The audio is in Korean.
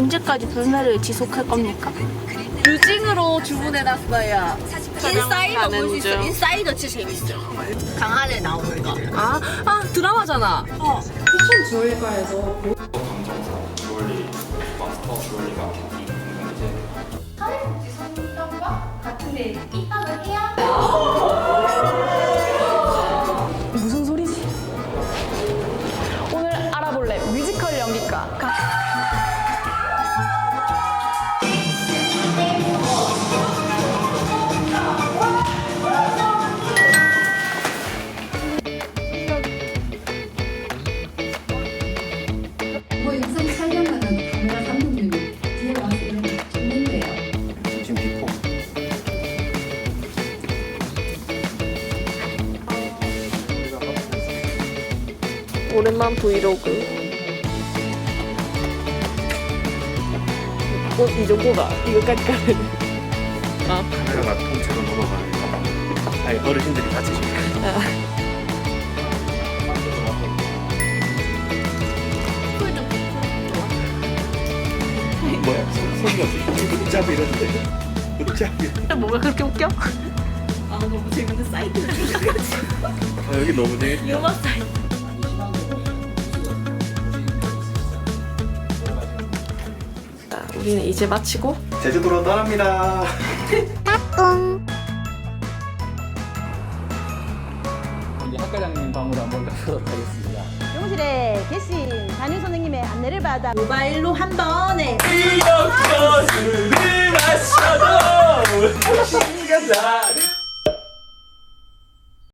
언제까지 불매를 지속할 겁니까? 뮤징으로 주문해놨어요. 인사이더 볼수 있어. 중. 인사이더 진짜 재밌어. 강하늘 나오는 거. 아, 아 드라마잖아. 감정사 주얼리 마스터 주얼리가 이제 무슨 소리지? 오늘 알아볼래 뮤지컬 연기과. 오랜만 브이로그. 어, 이 정도다. 이거까지 가는. 아, 카메라가 통째로 넘어가니까 아니 어르신들이 다치시니까? 뭐야? 소- 소리가 으짜비 이러는데. 으짜비 뭐가 그렇게 웃겨? 아 여기 너무 재밌다. 유머 사이트. 우리는 이제 마치고 제주도로 떠납니다. 이제 학과장님 방으로 한번 가보도록 하겠습니다. 교무실에 계신 담임 선생님의 안내를 받아 모바일로 한 번에 이렇게 술을 마셔도 시가 나를